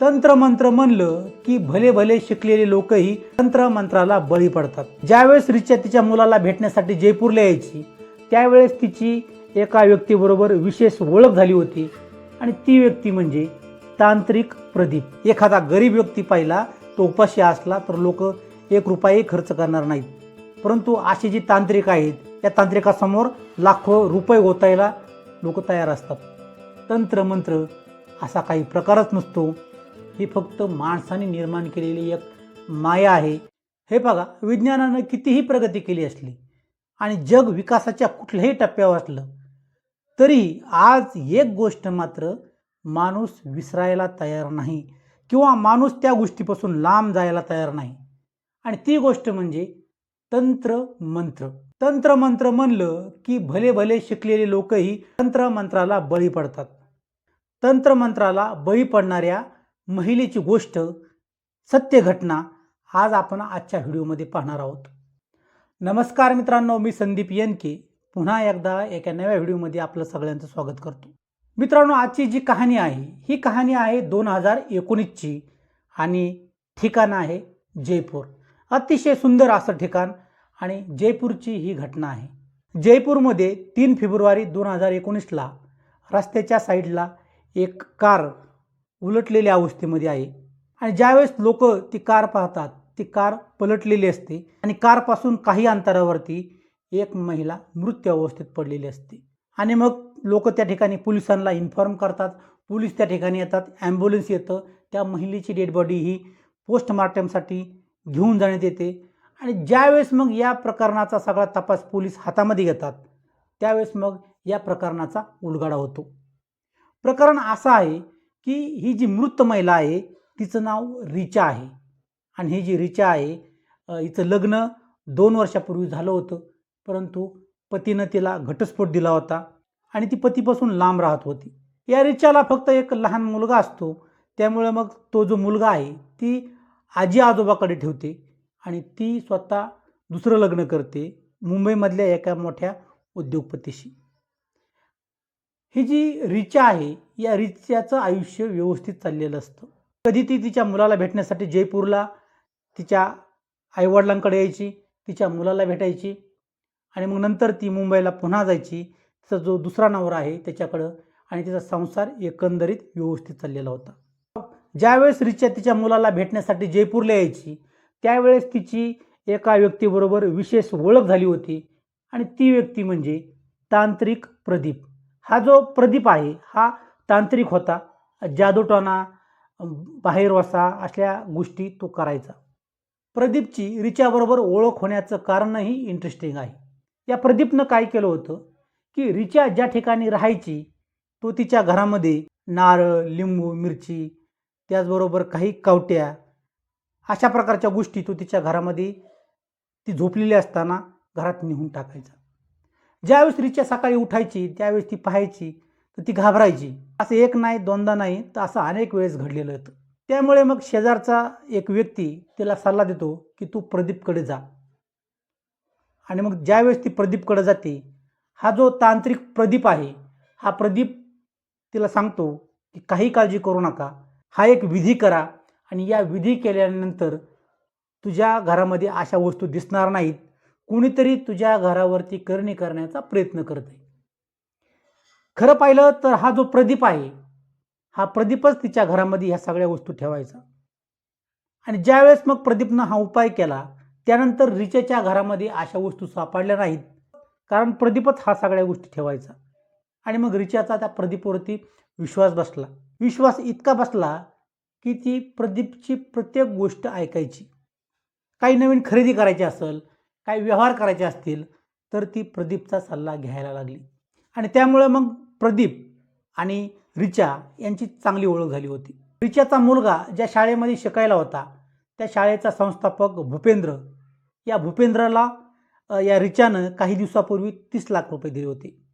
तंत्रमंत्र म्हणलं की भले भले शिकलेले लोकही तंत्रमंत्राला बळी पडतात. ज्यावेळेस रिचा तिच्या मुलाला भेटण्यासाठी जयपूरला यायची त्यावेळेस तिची एका व्यक्तीबरोबर विशेष ओळख झाली होती आणि ती व्यक्ती म्हणजे तांत्रिक प्रदीप. एखादा गरीब व्यक्ती पाहिला तो उपाशी असला तर लोक एक रुपयाही खर्च करणार नाहीत. परंतु असे जे तांत्रिक आहेत या तांत्रिकासमोर लाखो रुपये गोतायला लोक तयार असतात. तंत्रमंत्र असा काही प्रकारच नसतो. ही फक्त माणसाने निर्माण केलेली एक माया आहे. हे बघा विज्ञानानं कितीही प्रगती केली असली आणि जग विकासाच्या कुठल्याही टप्प्यावर असलं तरी आज एक गोष्ट मात्र माणूस विसरायला तयार नाही किंवा माणूस त्या गोष्टीपासून लांब जायला तयार नाही. आणि ती गोष्ट म्हणजे तंत्र मंत्र. तंत्रमंत्र म्हणलं की भले भले शिकलेले लोकही तंत्रमंत्राला बळी पडतात. तंत्रमंत्राला बळी पडणाऱ्या महिलेची गोष्ट सत्य घटना आज आपण आजच्या व्हिडिओमध्ये पाहणार आहोत. नमस्कार मित्रांनो मी संदीप येनके पुन्हा एकदा एका नव्या व्हिडिओमध्ये आपलं सगळ्यांचं स्वागत करतो. मित्रांनो आजची जी कहाणी आहे ही कहाणी आहे दोन हजार एकोणीसची आणि ठिकाण आहे जयपूर. अतिशय सुंदर असं ठिकाण आणि जयपूरची ही घटना आहे. जयपूरमध्ये तीन फेब्रुवारी दोन हजार एकोणीसला रस्त्याच्या साईडला एक कार उलटलेल्या अवस्थेमध्ये आहे. आणि ज्यावेळेस लोक ती कार पाहतात ती कार पलटलेली असते आणि कारपासून काही अंतरावरती एक महिला मृत्यू अवस्थेत पडलेली असते. आणि मग लोक त्या ठिकाणी पोलिसांना इन्फॉर्म करतात. पोलीस त्या ठिकाणी येतात. ॲम्ब्युलन्स येतं. त्या महिलेची डेड बॉडी ही पोस्टमार्टमसाठी घेऊन जाण्यात येते. आणि ज्यावेळेस मग या प्रकरणाचा सगळा तपास पोलीस हातामध्ये घेतात त्यावेळेस मग या प्रकरणाचा उलगडा होतो. प्रकरण असं आहे की ही जी मृत महिला आहे तिचं नाव रिचा आहे. आणि ही जी रिचा आहे हिचं लग्न दोन वर्षापूर्वी झालं होतं परंतु पतीनं तिला घटस्फोट दिला होता आणि ती पतीपासून लांब राहत होती. या रिचाला फक्त एक लहान मुलगा असतो त्यामुळे मग तो जो मुलगा आहे ती आजी आजोबाकडे ठेवते आणि ती स्वतः दुसरं लग्न करते मुंबईमधल्या एका मोठ्या उद्योगपतीशी. ही जी रिचा आहे या रिचाचं आयुष्य व्यवस्थित चाललेलं असतं. कधी ती तिच्या मुलाला भेटण्यासाठी जयपूरला तिच्या आईवडिलांकडे यायची तिच्या मुलाला भेटायची आणि मग नंतर ती मुंबईला पुन्हा जायची. तिचा जो दुसरा नवरा आहे त्याच्याकडं आणि तिचा संसार एकंदरीत व्यवस्थित चाललेला होता. ज्यावेळेस रिचा तिच्या मुलाला भेटण्यासाठी जयपूरला यायची त्यावेळेस तिची एका व्यक्तीबरोबर विशेष ओळख झाली होती आणि ती व्यक्ती म्हणजे तांत्रिक प्रदीप. हा जो प्रदीप आहे हा तांत्रिक होता. जादूटोना बाहेर वसा असल्या गोष्टी तो करायचा. प्रदीपची रिचाबरोबर ओळख होण्याचं कारणही इंटरेस्टिंग आहे. या प्रदीपनं काय केलं होतं की रिचा ज्या ठिकाणी राहायची तो तिच्या घरामध्ये नारळ लिंबू मिरची त्याचबरोबर काही कावट्या अशा प्रकारच्या गोष्टी तो तिच्या घरामध्ये ती झोपलेली असताना घरात नेऊन टाकायचा. ज्यावेळेस रिचा सकाळी उठायची त्यावेळेस ती पाहायची तर ती घाबरायची. असं एक नाही दोनदा नाही तर असं अनेक वेळेस घडलेलं होतं. त्यामुळे मग शेजारचा एक व्यक्ती तिला सल्ला देतो की तू प्रदीपकडे जा. आणि मग ज्यावेळेस ती प्रदीपकडे जाते हा जो तांत्रिक प्रदीप आहे हा प्रदीप तिला सांगतो की काही काळजी करू नका. हा एक विधी करा. आणि या विधी केल्यानंतर तुझ्या घरामध्ये अशा वस्तू दिसणार नाहीत. कुणीतरी तुझ्या घरावरती करणी करण्याचा प्रयत्न करत आहे खरं पाहिलं तर हा जो प्रदीप आहे हा प्रदीपच तिच्या घरामध्ये ह्या सगळ्या वस्तू ठेवायचा. आणि ज्यावेळेस मग प्रदीपनं हा उपाय केला त्यानंतर रिचेच्या घरामध्ये अशा वस्तू सापडल्या नाहीत. कारण प्रदीपच हा सगळ्या गोष्टी ठेवायचा. आणि मग रिचाचा त्या प्रदीपवरती विश्वास बसला. विश्वास इतका बसला की ती प्रदीपची प्रत्येक गोष्ट ऐकायची. काही नवीन खरेदी करायची असेल काही व्यवहार करायचे असतील तर ती प्रदीपचा सल्ला घ्यायला लागली. आणि त्यामुळे मग प्रदीप आणि रिचा यांची चांगली ओळख झाली होती. रिचाचा मुलगा ज्या शाळेमध्ये शिकायला होता त्या शाळेचा संस्थापक भूपेंद्र. या भूपेंद्रला या रिचानं काही दिवसापूर्वी तीस लाख रुपये दिले होते.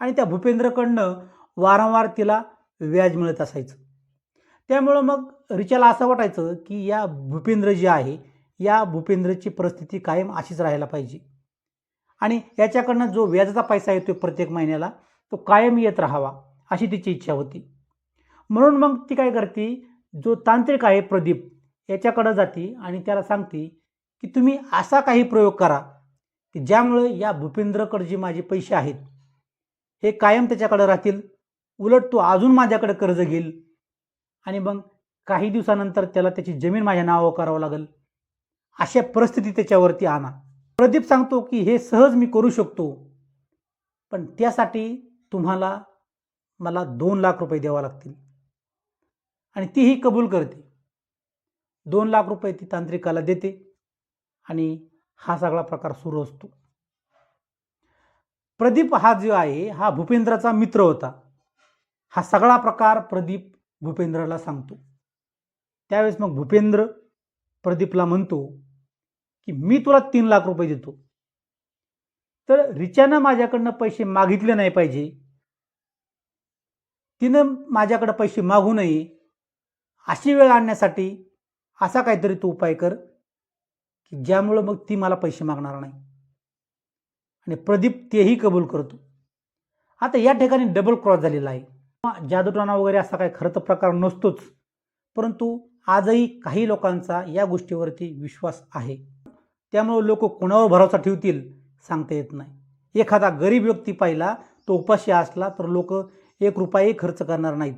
आणि त्या भूपेंद्रकडनं वारंवार तिला व्याज मिळत असायचं. त्यामुळं मग रिचाला असं वाटायचं की या भूपेंद्र जे आहे या भूपेंद्रची परिस्थिती कायम अशीच राहायला पाहिजे. आणि याच्याकडनं जो व्याजाचा पैसा येतो प्रत्येक महिन्याला तो कायम येत राहावा अशी तिची इच्छा होती. म्हणून मग ती काय करते? जो तांत्रिक आहे प्रदीप याच्याकडं जाते आणि त्याला सांगते की तुम्ही असा काही प्रयोग करा की ज्यामुळे या भूपेंद्रकडे जे माझे पैसे आहेत हे कायम त्याच्याकडे राहतील. उलट तो अजून माझ्याकडे कर्ज घेईल. आणि मग काही दिवसानंतर त्याला त्याची जमीन माझ्या नावावर करावं लागेल. अशा परिस्थिती त्याच्यावरती आणा. प्रदीप सांगतो की हे सहज मी करू शकतो पण त्यासाठी तुम्हाला मला दोन लाख रुपये द्यावा लागतील. आणि तीही कबूल करते. दोन लाख रुपये ती तांत्रिकाला देते आणि हा सगळा प्रकार सुरू असतो. प्रदीप हा जो आहे हा भूपेंद्राचा मित्र होता. हा सगळा प्रकार प्रदीप भूपेंद्रला सांगतो. त्यावेळेस मग भूपेंद्र प्रदीपला म्हणतो की मी तुला तीन लाख रुपये देतो. तर रिचानं माझ्याकडनं पैसे मागितले नाही पाहिजे. तिनं माझ्याकडं पैसे मागू नये. अशी वेळ आणण्यासाठी असा काहीतरी तू उपाय कर की ज्यामुळं मग ती मला पैसे मागणार नाही. आणि प्रदीप तेही कबूल करतो. आता या ठिकाणी डबल क्रॉस झालेला आहे. जादूटोणा वगैरे असा काही खरं तर प्रकार नसतोच. परंतु आजही काही लोकांचा या गोष्टीवरती विश्वास आहे. त्यामुळे लोक कोणावर भरोसा ठेवतील सांगता येत नाही. एखादा गरीब व्यक्ती पाहिला तो उपाशी असला तर लोक एक रुपयाही खर्च करणार नाहीत.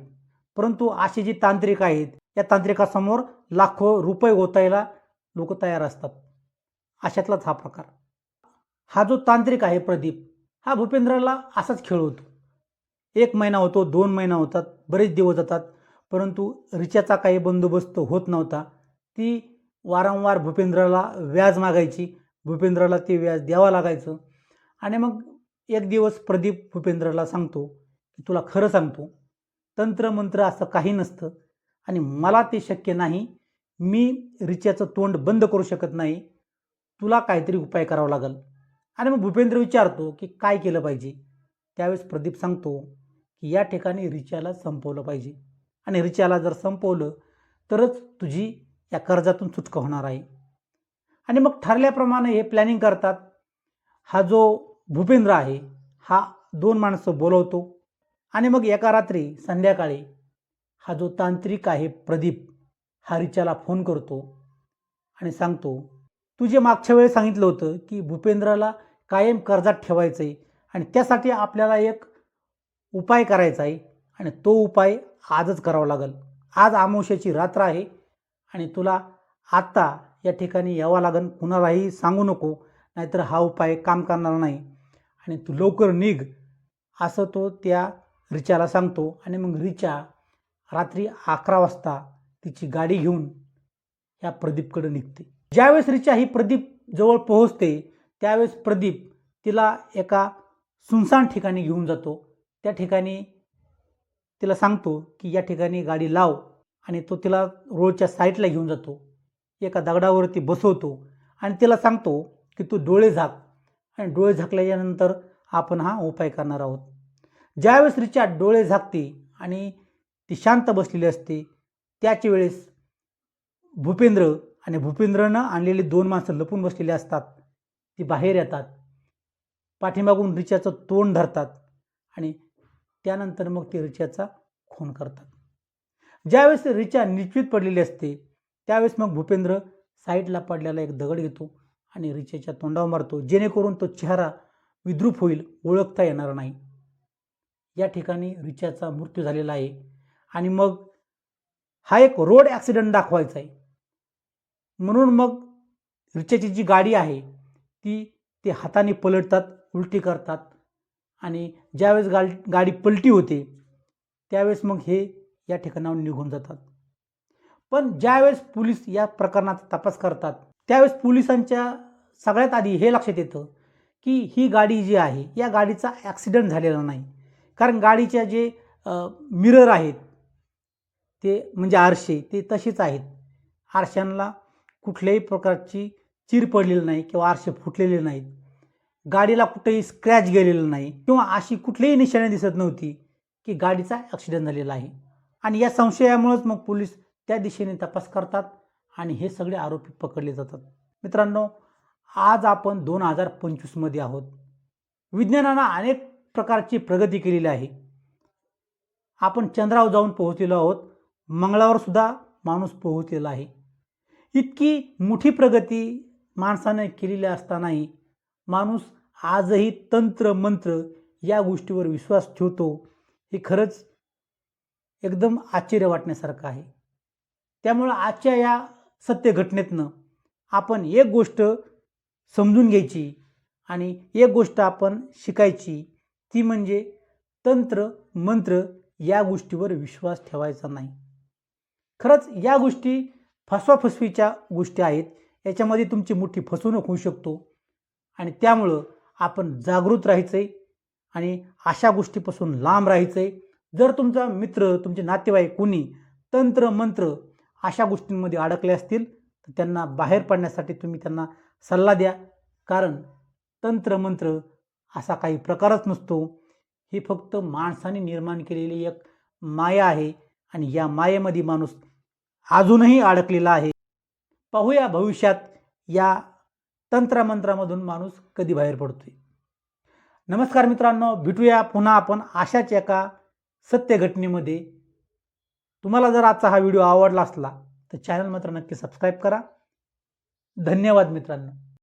परंतु असे जे तांत्रिक आहेत या तांत्रिकासमोर लाखो रुपये ओतायला लोक तयार असतात. अशातलाच हा प्रकार. हा जो तांत्रिक आहे प्रदीप हा भूपेंद्रला असाच खेळ होतो. एक महिना होतो दोन महिना होतात बरेच दिवस जातात. परंतु रिचाचा काही बंदोबस्त होत नव्हता. ती वारंवार भूपेंद्रला व्याज मागायची. भूपेंद्राला ते व्याज द्यावं लागायचं. आणि मग एक दिवस प्रदीप भूपेंद्रला सांगतो की तुला खरं सांगतो तंत्रमंत्र असं काही नसतं आणि मला ते शक्य नाही. मी रिचाचं तोंड बंद करू शकत नाही. तुला काहीतरी उपाय करावा लागेल. आणि मग भूपेंद्र विचारतो की काय केलं पाहिजे? त्यावेळेस प्रदीप सांगतो की या ठिकाणी रिचाला संपवलं पाहिजे. आणि रिचाला जर संपवलं तरच तुझी या कर्जातून सुटका होणार आहे. आणि मग ठरल्याप्रमाणे हे प्लॅनिंग करतात. हा जो भूपेंद्र आहे हा दोन माणसं बोलवतो. आणि मग एका रात्री संध्याकाळी हा जो तांत्रिक आहे प्रदीप हा रिचाला फोन करतो आणि सांगतो तू जे मागच्या वेळेस सांगितलं होतं की भूपेंद्राला कायम कर्जात ठेवायचं आहे आणि त्यासाठी आपल्याला एक उपाय करायचा आहे आणि तो उपाय आजच करावा लागेल. आज अमावस्याची रात्र आहे आणि तुला आत्ता या ठिकाणी यावं लागेल कुणालाही सांगू नको नाहीतर हा उपाय काम करणार नाही. आणि तू लवकर निघ असं तो त्या रिचाला सांगतो. आणि मग रिचा रात्री अकरा वाजता तिची गाडी घेऊन या प्रदीपकडे निघते. ज्यावेळेस रिचा ही प्रदीप जवळ पोहोचते त्यावेळेस प्रदीप तिला एका सुनसान ठिकाणी घेऊन जातो. त्या ठिकाणी तिला सांगतो की या ठिकाणी गाडी लाव आणि तो तिला रोडच्या साईडला घेऊन जातो. एका दगडावरती बसवतो आणि तिला सांगतो की तू डोळे झाक आणि डोळे झाकल्याच्यानंतर आपण हा उपाय करणार आहोत. ज्यावेळेस रिचा डोळे झाकते आणि ती शांत बसलेली असते त्याच वेळेस भूपेंद्र आणि भूपेंद्रनं आणलेली दोन माणसं लपून बसलेली असतात. ती बाहेर येतात. पाठीमागून रिचाचं तोंड धरतात आणि त्यानंतर मग ते रिचाचा खून करतात. ज्यावेळेस रिचा निश्चित पडलेली असते त्यावेळेस मग भूपेंद्र साईडला पडलेला एक दगड घेतो आणि रिचाच्या तोंडावर मारतो जेणेकरून तो चेहरा विद्रूप होईल ओळखता येणार नाही. या ठिकाणी रिचाचा मृत्यू झालेला आहे आणि मग हा एक रोड ॲक्सिडेंट दाखवायचा आहे. म्हणून मग रिचाची जी गाडी आहे ती ते हाताने पलटतात उलटी करतात आणि ज्यावेळेस गाडी गाडी पलटी होते त्यावेळेस मग हे या ठिकाणाहून निघून जातात. पण ज्यावेळेस पोलीस या प्रकरणाचा तपास करतात त्यावेळेस पोलिसांच्या सगळ्यात आधी हे लक्षात येतं की ही गाडी जी आहे या गाडीचा ॲक्सिडेंट झालेला नाही. कारण गाडीच्या जे मिरर आहेत ते म्हणजे आरशे ते तसेच आहेत. आरशांना कुठल्याही प्रकारची चीर पडलेली नाही किंवा आरशे फुटलेले नाहीत. गाडीला कुठेही स्क्रॅच गेलेलं नाही किंवा अशी कुठलीही निशाणी दिसत नव्हती की गाडीचा ॲक्सिडेंट झालेला आहे. आणि या संशयामुळेच मग पोलीस त्या दिशेने तपास करतात आणि हे सगळे आरोपी पकडले जातात. मित्रांनो आज आपण दोन हजार पंचवीसमध्ये आहोत. विज्ञानानं अनेक प्रकारची प्रगती केलेली आहे. आपण चंद्रावर जाऊन पोहोचलेलो आहोत. मंगळावर सुद्धा माणूस पोहोचलेला आहे. इतकी मोठी प्रगती माणसाने केलेली असतानाही माणूस आजही तंत्र मंत्र या गोष्टीवर विश्वास ठेवतो हे खरंच एकदम आश्चर्य वाटण्यासारखं आहे. त्यामुळं आजच्या या सत्य घटनेतनं आपण एक गोष्ट समजून घ्यायची आणि एक गोष्ट आपण शिकायची ती म्हणजे तंत्र मंत्र या गोष्टीवर विश्वास ठेवायचा नाही. खरंच या गोष्टी फसवाफसवीच्या गोष्टी आहेत याच्यामध्ये तुमची मोठी फसवणूक होऊ शकतो. आणि त्यामुळं आपण जागृत राहायचं आहे आणि अशा गोष्टीपासून लांब राहायचं आहे जर तुमचा मित्र तुमचे नातेवाईक कोणी तंत्र मंत्र अशा गोष्टींमध्ये अडकले असतील तर त्यांना बाहेर पडण्यासाठी तुम्ही त्यांना सल्ला द्या. कारण तंत्र मंत्र असा काही प्रकारच नसतो. ही फक्त माणसाने निर्माण केलेली एक माया आहे आणि या मायेमध्ये माणूस अजूनही अडकलेला आहे. पाहूया भविष्यात या तंत्रमंत्रामधून माणूस कधी बाहेर पडतोय. नमस्कार मित्रांनो भेटूया पुन्हा आपण अशाच एका सत्य घटनेमध्ये तुम्हाला जर आजचा हा व्हिडिओ आवडला असला तर चॅनल मात्र नक्की सबस्क्राईब करा. धन्यवाद मित्रांनो.